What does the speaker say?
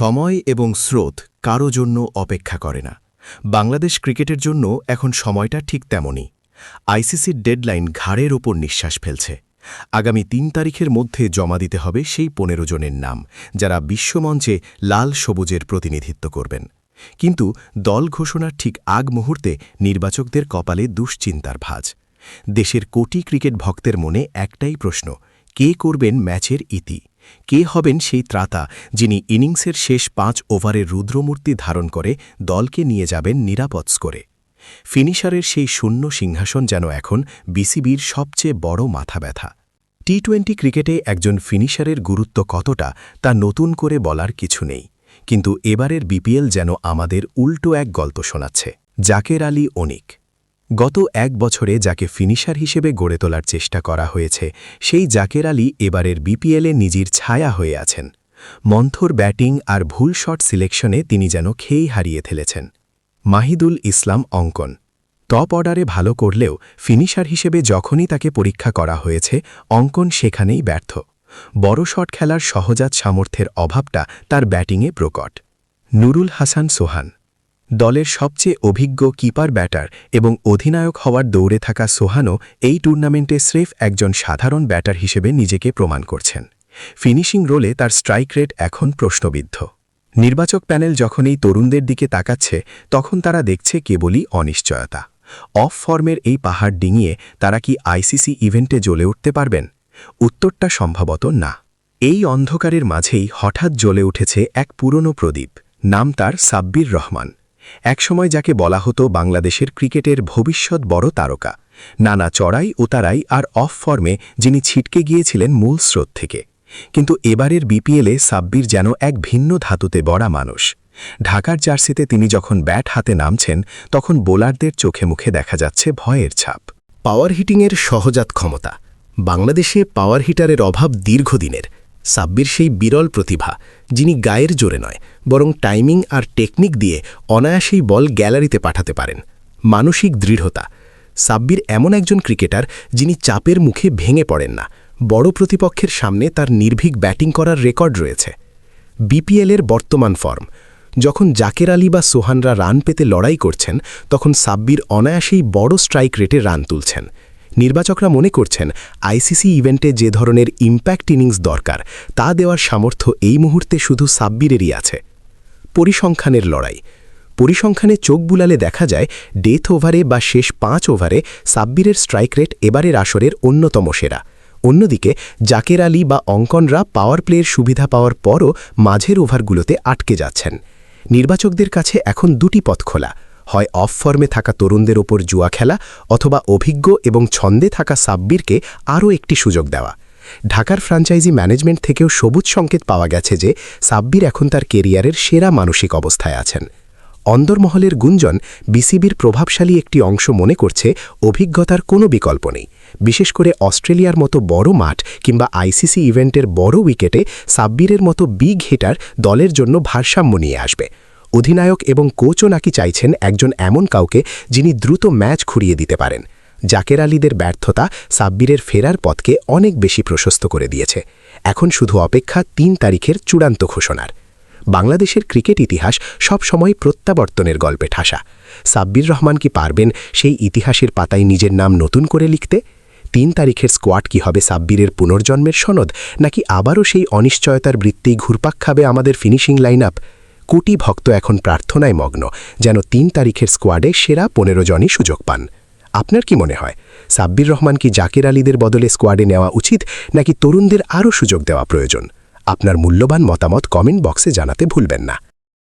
সময় এবং স্রোত কারও জন্য অপেক্ষা করে না। বাংলাদেশ ক্রিকেটের জন্য এখন সময়টা ঠিক তেমনই। আইসিসির ডেডলাইন ঘাড়ের ওপর নিঃশ্বাস ফেলছে। আগামী তিন তারিখের মধ্যে জমা দিতে হবে সেই পনেরো জনের নাম, যারা বিশ্বমঞ্চে লাল সবুজের প্রতিনিধিত্ব করবেন। কিন্তু দল ঘোষণার ঠিক আগ মুহূর্তে নির্বাচকদের কপালে দুশ্চিন্তার ভাঁজ। দেশের কোটি ক্রিকেট ভক্তের মনে একটাই প্রশ্ন, কে করবেন ম্যাচের ইতি? কে হবেন সেই ত্রাতা যিনি ইনিংসের শেষ পাঁচ ওভারের রুদ্রমূর্তি ধারণ করে দলকে নিয়ে যাবেন নিরাপদ স্কোরে। ফিনিশারের সেই শূন্য সিংহাসন যেন এখন বিসিবির সবচেয়ে বড় মাথা ব্যথা। টি টোয়েন্টি ক্রিকেটে একজন ফিনিশারের গুরুত্ব কতটা তা নতুন করে বলার কিছু নেই। কিন্তু এবারের বিপিএল যেন আমাদের উল্টো এক গল্প শোনাচ্ছে। জাকের আলী অনিক। গত এক বছরে যাকে ফিনিশার হিসেবে গড়ে তোলার চেষ্টা করা হয়েছে, সেই জাকের আলী এবারের বিপিএলে নিজের ছায়া হয়ে আছেন। মন্থর ব্যাটিং আর ভুল শট সিলেকশনে তিনি যেন খেয়েই হারিয়ে ফেলেছেন। মাহিদুল ইসলাম অঙ্কন। টপ অর্ডারে ভালো করলেও ফিনিশার হিসেবে যখনই তাকে পরীক্ষা করা হয়েছে, অঙ্কন সেখানেই ব্যর্থ। বড় শট খেলার সহজাত সামর্থ্যের অভাবটা তার ব্যাটিংয়ে প্রকট। নুরুল হাসান সোহান। দলের সবচেয়ে অভিজ্ঞ কিপার ব্যাটার এবং অধিনায়ক হওয়ার দৌড়ে থাকা সোহানো এই টুর্নামেন্টে স্রেফ একজন সাধারণ ব্যাটার হিসেবে নিজেকে প্রমাণ করছেন। ফিনিশিং রোলে তার স্ট্রাইক রেট এখন প্রশ্নবিদ্ধ। নির্বাচক প্যানেল যখন এই তরুণদের দিকে তাকাচ্ছে, তখন তারা দেখছে কেবলই অনিশ্চয়তা। অফ ফর্মের এই পাহাড় ডিঙিয়ে তারা কি আইসিসি ইভেন্টে জ্বলে উঠতে পারবেন? উত্তরটা সম্ভবত না। এই অন্ধকারের মাঝেই হঠাৎ জ্বলে উঠেছে এক পুরনো প্রদীপ। নাম তার সাব্বির রহমান। একসময় যাকে বলা হতো বাংলাদেশের ক্রিকেটের ভবিষ্যৎ বড় তারকা। নানা চড়াই ওতারাই আর অফ ফর্মে যিনি ছিটকে গিয়েছিলেন মূল স্রোত থেকে। কিন্তু এবারের বিপিএলে সাব্বির যেন এক ভিন্ন ধাতুতে বড়া মানুষ। ঢাকার জার্সিতে তিনি যখন ব্যাট হাতে নামছেন, তখন বোলারদের চোখে মুখে দেখা যাচ্ছে ভয়ের ছাপ। পাওয়ার হিটিংয়ের সহজাত ক্ষমতা। বাংলাদেশে পাওয়ার হিটারের অভাব দীর্ঘদিনের। সাব্বির সেই বিরল প্রতিভা, যিনি গায়ের জোরে নয়, বরং টাইমিং আর টেকনিক দিয়ে অনায়াসেই বল গ্যালারিতে পাঠাতে পারেন। মানসিক দৃঢ়তা। সাব্বির এমন একজন ক্রিকেটার যিনি চাপের মুখে ভেঙে পড়েন না, বড় প্রতিপক্ষের সামনে তার নির্ভীক ব্যাটিং করার রেকর্ড রয়েছে। বিপিএলের বর্তমান ফর্ম। যখন জাকের আলী বা সোহানরা রান পেতে লড়াই করছেন, তখন সাব্বির অনায়াসেই বড় স্ট্রাইক রেটে রান তুলছেন। নির্বাচকরা মনে করছেন আইসিসি ইভেন্টে যে ধরনের ইম্প্যাক্ট ইনিংস দরকার, তা দেওয়ার সামর্থ্য এই মুহূর্তে শুধু সাব্বিরেরই আছে। পরিসংখ্যানের লড়াই। পরিসংখ্যানে চোখ বুলালে দেখা যায়, ডেথ ওভারে বা শেষ পাঁচ ওভারে সাব্বিরের স্ট্রাইক রেট এবারের আসরের অন্যতম সেরা। অন্যদিকে, জাকের আলী বা অঙ্কনরা পাওয়ার প্লের সুবিধা পাওয়ার পরও মাঝের ওভারগুলোতে আটকে যাচ্ছেন। নির্বাচকদের কাছে এখন দুটি পথ খোলা। হয় অফ ফর্মে থাকা তরুণদের ওপর জুয়া খেলা অথবা অভিজ্ঞ এবং ছন্দে থাকা সাব্বিরকে আরও একটি সুযোগ দেওয়া। ঢাকার ফ্র্যাঞ্চাইজি ম্যানেজমেন্ট থেকেও সবুজ সংকেত পাওয়া গেছে যে, সাব্বির এখন তার কেরিয়ারের সেরা মানসিক অবস্থায় আছেন। অন্দরমহলের গুঞ্জন বিসিবির প্রভাবশালী একটি অংশ মনে করছে অভিজ্ঞতার কোনো বিকল্প নেই। বিশেষ করে অস্ট্রেলিয়ার মতো বড় মাঠ কিংবা আইসিসি ইভেন্টের বড় উইকেটে সাব্বিরের মতো বিগ হিটার দলের জন্য ভারসাম্য নিয়ে আসবে। অধিনায়ক এবং কোচও নাকি চাইছেন একজন এমন কাউকে যিনি দ্রুত ম্যাচ খুঁড়িয়ে দিতে পারেন। জাকের আলীদের ব্যর্থতা সাব্বিরের ফেরার পথকে অনেক বেশি প্রশস্ত করে দিয়েছে। এখন শুধু অপেক্ষা তিন তারিখের চূড়ান্ত ঘোষণার। বাংলাদেশের ক্রিকেট ইতিহাস সব সময় প্রত্যাবর্তনের গল্পে ঠাসা। সাব্বির রহমান কি পারবেন সেই ইতিহাসের পাতায় নিজের নাম নতুন করে লিখতে? তিন তারিখের স্কোয়াড কি হবে সাব্বিরের পুনর্জন্মের সনদ, নাকি আবারও সেই অনিশ্চয়তার বৃত্তেই ঘুরপাক খাবে আমাদের ফিনিশিং লাইন আপ কোটি ভক্ত এখন প্রার্থনায় মগ্ন, যেন তিন তারিখের স্কোয়াডে সেরা পনেরো জনই সুযোগ পান। আপনার কি মনে হয়, সাব্বির রহমান কি জাকির আলীদের বদলে স্কোয়াডে নেওয়া উচিত, নাকি তরুণদের আরও সুযোগ দেওয়া প্রয়োজন? আপনার মূল্যবান মতামত কমেন্ট বক্সে জানাতে ভুলবেন না।